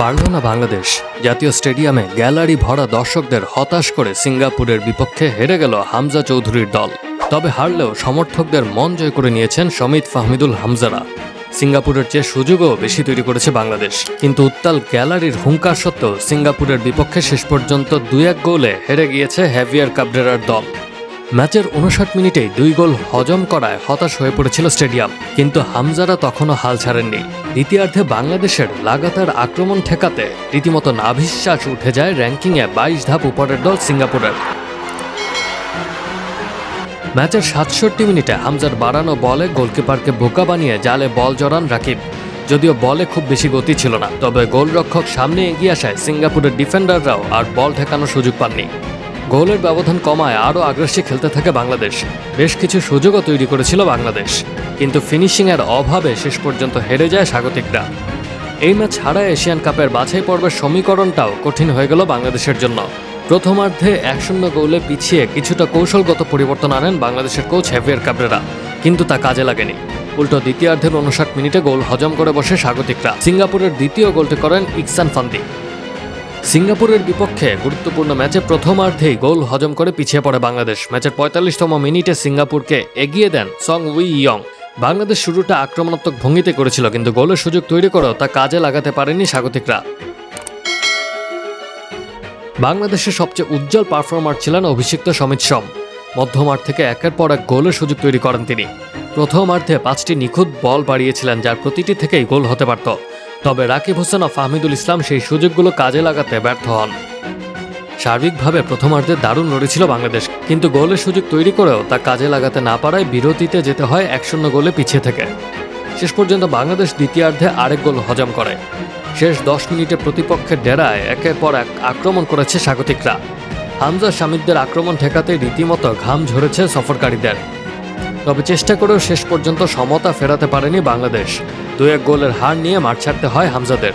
পারল না বাংলাদেশ জাতীয় স্টেডিয়ামে গ্যালারি ভরা দর্শকদের হতাশ করে সিঙ্গাপুরের বিপক্ষে হেরে গেল হামজা চৌধুরীর দল। তবে হারলেও সমর্থকদের মন জয় করে নিয়েছেন সমিত ফাহমিদুল হামজারা। সিঙ্গাপুরের চেয়ে সুযোগও বেশি তৈরি করেছে বাংলাদেশ। কিন্তু উত্তাল গ্যালারির হুঙ্কার সত্ত্বেও সিঙ্গাপুরের বিপক্ষে শেষ পর্যন্ত দুই এক গোলে হেরে গিয়েছে হ্যাভিয়ার কাবরেরার দল। ম্যাচের উনষাট মিনিটে দুই গোল হজম করায় হতাশ হয়ে পড়েছিল স্টেডিয়াম। কিন্তু হামজারা তখনও হাল ছাড়েননি। দ্বিতীয়ার্ধে বাংলাদেশের লাগাতার আক্রমণ ঠেকাতে রীতিমতো নাভিশ্বাস উঠে যায় র্যাঙ্কিংয়ে বাইশ ধাপ উপরের দল সিঙ্গাপুরের। ম্যাচের সাতষট্টি মিনিটে হামজার বাড়ানো বলে গোলকিপারকে বোকা বানিয়ে জালে বল জড়ান রাকিব। যদিও বলে খুব বেশি গতি ছিল না, তবে গোলরক্ষক সামনে এগিয়ে আসায় সিঙ্গাপুরের ডিফেন্ডাররাও আর বল ঠেকানোর সুযোগ পাননি। গোলের ব্যবধান কমায় আরও আগ্রাসী খেলতে থাকে বাংলাদেশ। বেশ কিছু সুযোগও তৈরি করেছিল বাংলাদেশ, কিন্তু ফিনিশিংয়ের অভাবে শেষ পর্যন্ত হেরে যায় স্বাগতিকরা। এই ম্যাচ ছাড়া এশিয়ান কাপের বাছাই পর্বের সমীকরণটাও কঠিন হয়ে গেল বাংলাদেশের জন্য। প্রথমার্ধে এক শূন্য গোলে পিছিয়ে কিছুটা কৌশলগত পরিবর্তন আনেন বাংলাদেশের কোচ হেভিয়ার কাবরেরা কিন্তু তা কাজে লাগেনি। উল্টো দ্বিতীয়ার্ধের উনষাট মিনিটে গোল হজম করে বসে স্বাগতিকরা। সিঙ্গাপুরের দ্বিতীয় গোলটি করেন ইকসান ফান্দি সিঙ্গাপুরের বিপক্ষে গুরুত্বপূর্ণ ম্যাচে প্রথমার্ধেই গোল হজম করে পিছিয়ে পড়ে বাংলাদেশ। ম্যাচের পঁয়তাল্লিশতম মিনিটে সিঙ্গাপুরকে এগিয়ে দেন সং উই ইয়ং। বাংলাদেশ শুরুটা আক্রমণাত্মক ভঙ্গিতে করেছিল, কিন্তু গোলের সুযোগ তৈরি করেও তা কাজে লাগাতে পারেনি স্বাগতিকরা। বাংলাদেশের সবচেয়ে উজ্জ্বল পারফর্মার ছিলেন অভিষিক্ত সমিত সম। মধ্যমাঠ থেকে একের পর এক গোলের সুযোগ তৈরি করেন তিনি। প্রথমার্ধে পাঁচটি নিখুঁত বল বাড়িয়েছিলেন, যার প্রতিটি থেকেই গোল হতে পারত। তবে রাকিব হোসেন ও ফাহমিদুল ইসলাম সেই সুযোগগুলো কাজে লাগাতে ব্যর্থ হন। সার্বিকভাবে প্রথমার্ধে দারুণ লড়েছিল বাংলাদেশ, কিন্তু গোলের সুযোগ তৈরি করেও তা কাজে লাগাতে না পারায় বিরতিতে যেতে হয় এক শূন্য গোলে পিছিয়ে থেকে। শেষ পর্যন্ত বাংলাদেশ দ্বিতীয়ার্ধে আরেক গোল হজম করে। শেষ দশ মিনিটে প্রতিপক্ষের ডেরায় একের পর এক আক্রমণ করেছে স্বাগতিকরা। হামজা স্বামীদের আক্রমণ ঠেকাতে রীতিমতো ঘাম ঝরেছে সফরকারীদের। তবে চেষ্টা করেও শেষ পর্যন্ত সমতা ফেরাতে পারেনি বাংলাদেশ। দু এক গোলের হার নিয়ে মাঠ ছাড়তে হয় হামজাদের।